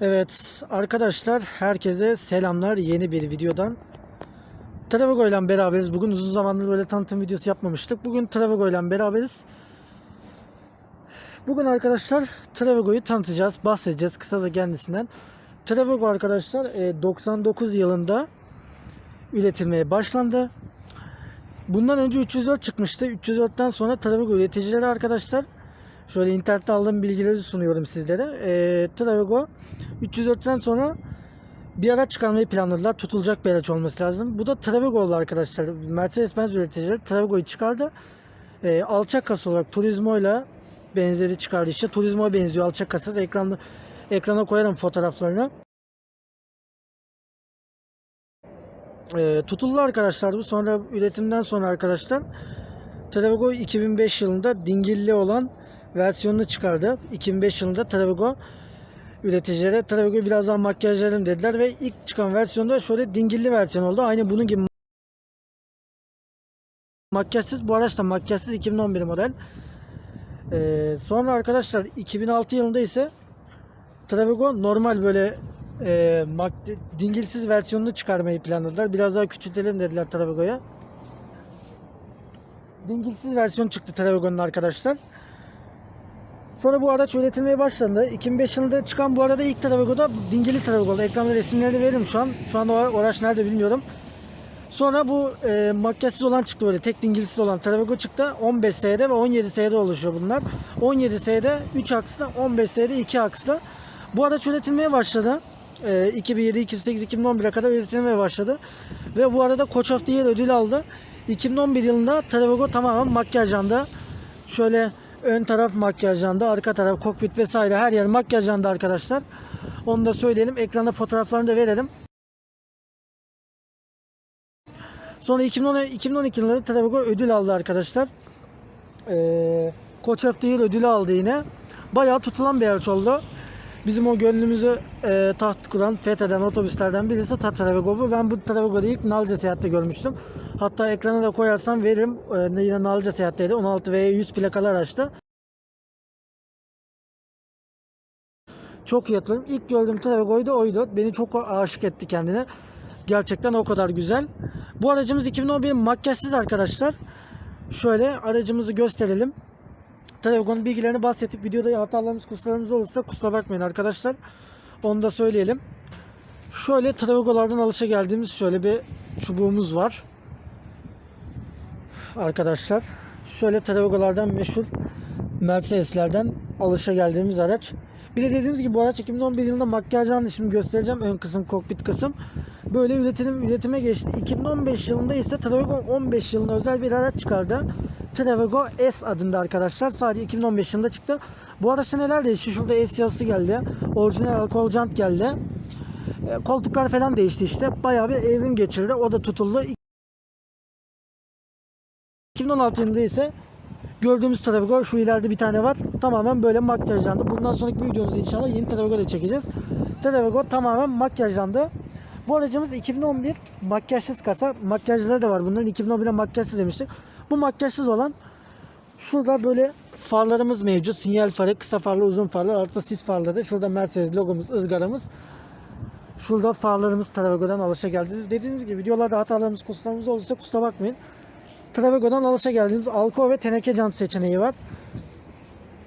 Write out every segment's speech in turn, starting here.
Evet arkadaşlar herkese selamlar yeni bir videodan. Travago ile beraberiz. Bugün uzun zamandır böyle tanıtım videosu yapmamıştık. Bugün Travago ile beraberiz. Bugün arkadaşlar Travago'yu tanıtacağız, bahsedeceğiz kısaca kendisinden. Travago arkadaşlar e, 99 yılında üretilmeye başlandı. Bundan önce 304 çıkmıştı. 304'ten sonra Travago üreticileri arkadaşlar Şöyle internette aldığım bilgileri sunuyorum sizlere. E, Travago 304'ten sonra bir araç çıkarmayı planladılar. Tutulacak bir araç olması lazım. Bu da Travago oldu arkadaşlar. Mercedes-Benz üreticileri Travago'yu çıkardı. E, alçak kasa olarak Turismo'yla benzeri çıkardı işte. Turismo'ya benziyor alçak kasası. Ekranda, ekrana koyarım fotoğraflarını. E, tutuldu arkadaşlar bu. Sonra üretimden sonra arkadaşlar Travago 2005 yılında dingilli olan versiyonunu çıkardı. 2005 yılında Travago üreticilere Travago biraz daha makyajlayalım dediler ve ilk çıkan versiyonda şöyle dingilli versiyon oldu. Aynı bunun gibi makyajsız. Bu araç da makyajsız 2011 model. Ee, sonra arkadaşlar 2006 yılında ise Travago normal böyle e, dingilsiz versiyonunu çıkarmayı planladılar. Biraz daha küçültelim dediler Travago'ya. Dingilsiz versiyon çıktı Travago'nun arkadaşlar. Sonra bu araç üretilmeye başlandı. 2005 yılında çıkan bu arada ilk Travago'da dingili Travago oldu. Ekranda resimlerini veririm şu an. Şu anda o araç nerede bilmiyorum. Sonra bu e, makyajsız olan çıktı böyle tek dingilsiz olan Travago çıktı. 15 S'de ve 17 S'de oluşuyor bunlar. 17 S'de 3 akslı, 15 S'de 2 akslı. Bu araç üretilmeye başladı. E, 2007, 2008, 2011'e kadar üretilmeye başladı. Ve bu arada Coach of the Year ödülü aldı. 2011 yılında Travago tamamen makyajlandı. Şöyle ön taraf makyajlandı, arka taraf kokpit vesaire her yer makyajlandı arkadaşlar. Onu da söyleyelim. Ekranda fotoğraflarını da verelim. Sonra 2010, 2012 yılında Travago ödül aldı arkadaşlar. Ee, the Year ödülü aldı yine. Bayağı tutulan bir araç oldu. Bizim o gönlümüzü e, taht kuran, fetheden otobüslerden birisi ta Travago bu. Ben bu Travago'da ilk Nalca seyahatte görmüştüm. Hatta ekrana da koyarsam veririm. E, yine Nalca seyahatteydi. 16 ve 100 plakalı araçta. Çok hatırlıyorum. İlk gördüğüm Travago'yu da oydu. Beni çok aşık etti kendine. Gerçekten o kadar güzel. Bu aracımız 2011 makyajsız arkadaşlar. Şöyle aracımızı gösterelim. Travago'nun bilgilerini bahsettik. Videoda hatalarımız, kusurlarımız olursa kusura bakmayın arkadaşlar. Onu da söyleyelim. Şöyle Travago'lardan alışa geldiğimiz şöyle bir çubuğumuz var. Arkadaşlar. Şöyle Travago'lardan meşhur Mercedes'lerden alışa geldiğimiz araç. Bir de dediğimiz gibi bu araç 2011 yılında makyajlandı. Şimdi göstereceğim ön kısım, kokpit kısım. Böyle üretim, üretime geçti. 2015 yılında ise Travago 15 yılında özel bir araç çıkardı. Travago S adında arkadaşlar. Sadece 2015 yılında çıktı. Bu araçta neler değişti? Şurada S yazısı geldi. Orijinal kol jant geldi. E, koltuklar falan değişti işte. Bayağı bir evrim geçirdi. O da tutuldu. 2016 yılında ise gördüğümüz Travago şu ileride bir tane var. Tamamen böyle makyajlandı. Bundan sonraki videomuzda inşallah yeni Travago da çekeceğiz. Travago tamamen makyajlandı. Bu aracımız 2011 makyajsız kasa. Makyajları da var bunların. 2011'de makyajsız demiştik. Bu makyajsız olan şurada böyle farlarımız mevcut. Sinyal farı, kısa farlı, uzun farlı, altta sis farları. Şurada Mercedes logomuz, ızgaramız. Şurada farlarımız Travago'dan alışa geldi. Dediğimiz gibi videolarda hatalarımız, kusurlarımız olursa kusura bakmayın. Travago'dan alışa geldiğimiz Alko ve teneke jant seçeneği var.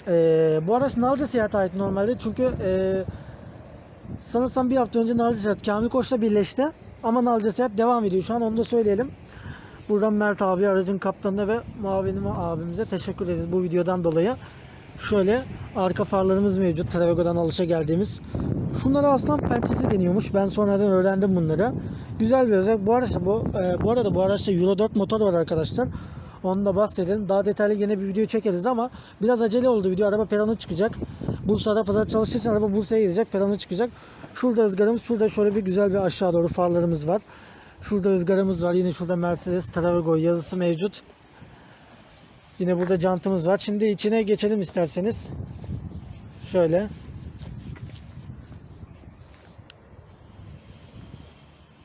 Ee, bu araç Nalca Seyahat'e ait normalde çünkü e, sanırsam bir hafta önce Nalca Seyahat Kamil Koç'la birleşti. Ama Nalca Seyahat devam ediyor şu an onu da söyleyelim. Buradan Mert abi aracın kaptanına ve muavinim abimize teşekkür ederiz bu videodan dolayı. Şöyle arka farlarımız mevcut Travago'dan alışa geldiğimiz. Şunlara aslan pençesi deniyormuş. Ben sonradan öğrendim bunları. Güzel bir özellik. Bu araçta bu e, bu arada bu araçta Euro 4 motor var arkadaşlar. Onu da bahsedelim. Daha detaylı yine bir video çekeriz ama biraz acele oldu video. Araba peranı çıkacak. Bursa'da pazar çalıştığı araba Bursa'ya gidecek. Peranı çıkacak. Şurada ızgaramız. Şurada şöyle bir güzel bir aşağı doğru farlarımız var. Şurada ızgaramız var. Yine şurada Mercedes Travago yazısı mevcut. Yine burada jantımız var. Şimdi içine geçelim isterseniz. Şöyle.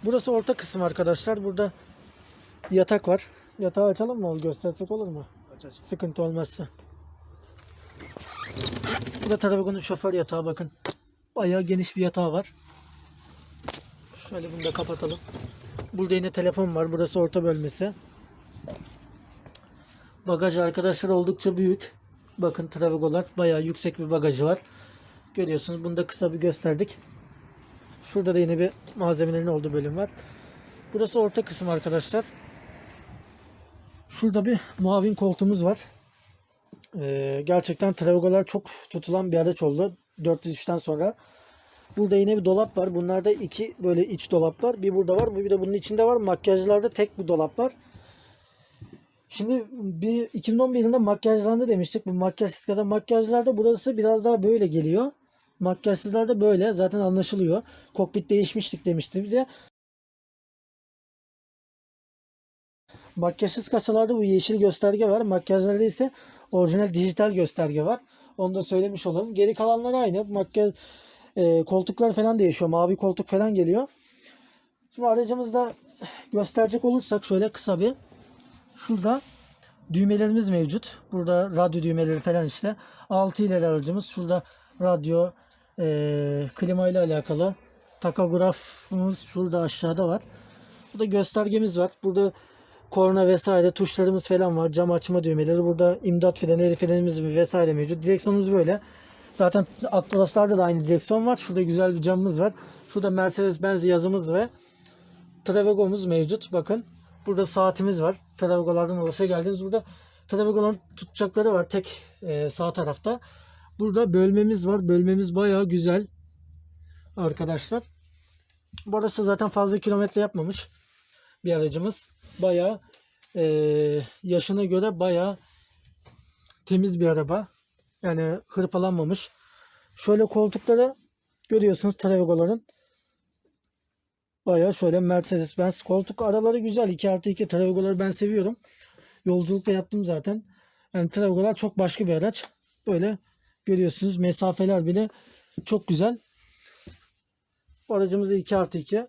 Burası orta kısım arkadaşlar. Burada yatak var. Yatağı açalım mı? Göstersek olur mu? Aç aç. Sıkıntı olmazsa. Bu da şoför yatağı bakın. Bayağı geniş bir yatağı var. Şöyle bunu da kapatalım. Burada yine telefon var. Burası orta bölmesi. Bagaj arkadaşlar oldukça büyük. Bakın Travego'lar bayağı yüksek bir bagajı var. Görüyorsunuz bunu da kısa bir gösterdik. Şurada da yine bir malzemelerin olduğu bölüm var. Burası orta kısım arkadaşlar. Şurada bir muavin koltuğumuz var. Ee, gerçekten Travego'lar çok tutulan bir araç oldu. 403'ten sonra. Burada yine bir dolap var. Bunlarda iki böyle iç dolap var. Bir burada var. Bir de bunun içinde var. Makyajlarda tek bir dolap var. Şimdi bir 2011 yılında makyajlandı demiştik. Bu kadar makyajlarda burası biraz daha böyle geliyor. Makyajsızlarda böyle zaten anlaşılıyor. Kokpit değişmiştik demiştim bir de. Makyajsız kasalarda bu yeşil gösterge var. Makyajlarda ise orijinal dijital gösterge var. Onu da söylemiş olalım. Geri kalanlar aynı. Makyaj e, koltuklar falan değişiyor. Mavi koltuk falan geliyor. Şimdi aracımızda gösterecek olursak şöyle kısa bir Şurada düğmelerimiz mevcut. Burada radyo düğmeleri falan işte. 6 ileri aracımız. Şurada radyo, eee klima ile alakalı. Takografımız şurada aşağıda var. Burada göstergemiz var. Burada korna vesaire tuşlarımız falan var. Cam açma düğmeleri. Burada imdat freni, el frenimiz vesaire mevcut. Direksiyonumuz böyle. Zaten Actros'larda da aynı direksiyon var. Şurada güzel bir camımız var. Şurada Mercedes-Benz yazımız ve Travego'muz mevcut. Bakın. Burada saatimiz var. Travego'lardan alışa geldiniz. Burada Travego'ların tutacakları var. Tek e, sağ tarafta. Burada bölmemiz var. Bölmemiz bayağı güzel. Arkadaşlar. Bu araçta zaten fazla kilometre yapmamış bir aracımız. Bayağı e, yaşına göre bayağı temiz bir araba. Yani hırpalanmamış. Şöyle koltukları görüyorsunuz Travego'ların. Bayağı şöyle Mercedes Benz koltuk araları güzel. 2 artı 2 Travego'ları ben seviyorum. Yolculukta yaptım zaten. Yani Travego'lar çok başka bir araç. Böyle görüyorsunuz mesafeler bile çok güzel. Bu aracımızda 2 artı 2.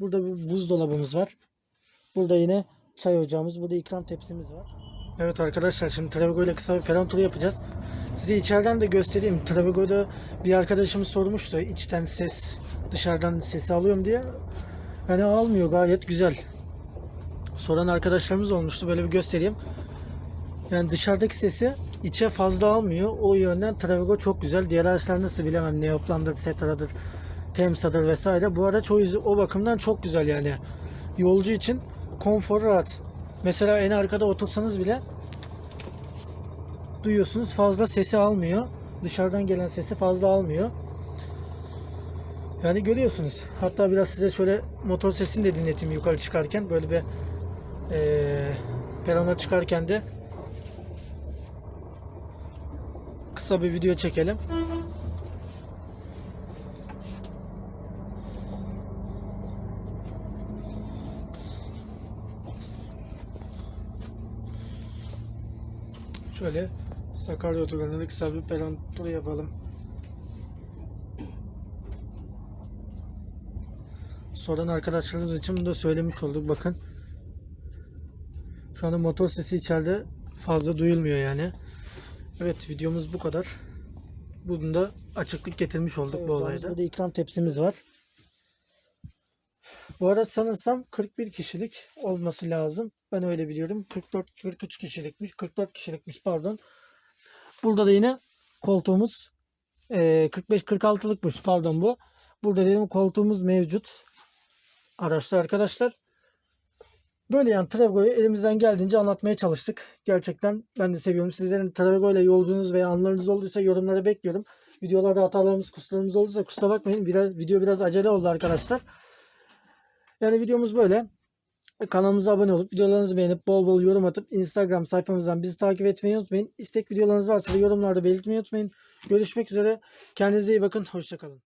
Burada bir buzdolabımız var. Burada yine çay ocağımız. Burada ikram tepsimiz var. Evet arkadaşlar şimdi Travigo ile kısa bir peron turu yapacağız. Size içeriden de göstereyim. Travigo'da bir arkadaşımız sormuştu. içten ses, dışarıdan sesi alıyorum diye. Yani almıyor gayet güzel. Soran arkadaşlarımız olmuştu. Böyle bir göstereyim. Yani dışarıdaki sesi içe fazla almıyor. O yönden Travigo çok güzel. Diğer araçlar nasıl bilemem. Neoplan'dır, Setra'dır, Temsa'dır vesaire. Bu araç o, o bakımdan çok güzel yani. Yolcu için konfor rahat. Mesela en arkada otursanız bile duyuyorsunuz fazla sesi almıyor. Dışarıdan gelen sesi fazla almıyor. Yani görüyorsunuz. Hatta biraz size şöyle motor sesini de dinleteyim yukarı çıkarken. Böyle bir eee perona çıkarken de kısa bir video çekelim. Şöyle Sakarya Otogarı'nda kısa bir peron turu yapalım. Soran arkadaşlarımız için bunu da söylemiş olduk. Bakın. Şu anda motor sesi içeride fazla duyulmuyor yani. Evet videomuz bu kadar. Bunu da açıklık getirmiş olduk bu olayda. Burada ikram tepsimiz var. Bu araç sanırsam 41 kişilik olması lazım. Ben öyle biliyorum. 44 43 kişilikmiş. 44 kişilikmiş pardon. Burada da yine koltuğumuz 45 46'lıkmış pardon bu. Burada dedim koltuğumuz mevcut. Araçta arkadaşlar. Böyle yani Travego'yu elimizden geldiğince anlatmaya çalıştık. Gerçekten ben de seviyorum. Sizlerin Travego ile yolcunuz veya anlarınız olduysa yorumlara bekliyorum. Videolarda hatalarımız, kusurlarımız olduysa kusura bakmayın. Biraz, video biraz acele oldu arkadaşlar. Yani videomuz böyle. Kanalımıza abone olup videolarınızı beğenip bol bol yorum atıp Instagram sayfamızdan bizi takip etmeyi unutmayın. İstek videolarınız varsa da yorumlarda belirtmeyi unutmayın. Görüşmek üzere. Kendinize iyi bakın. Hoşçakalın.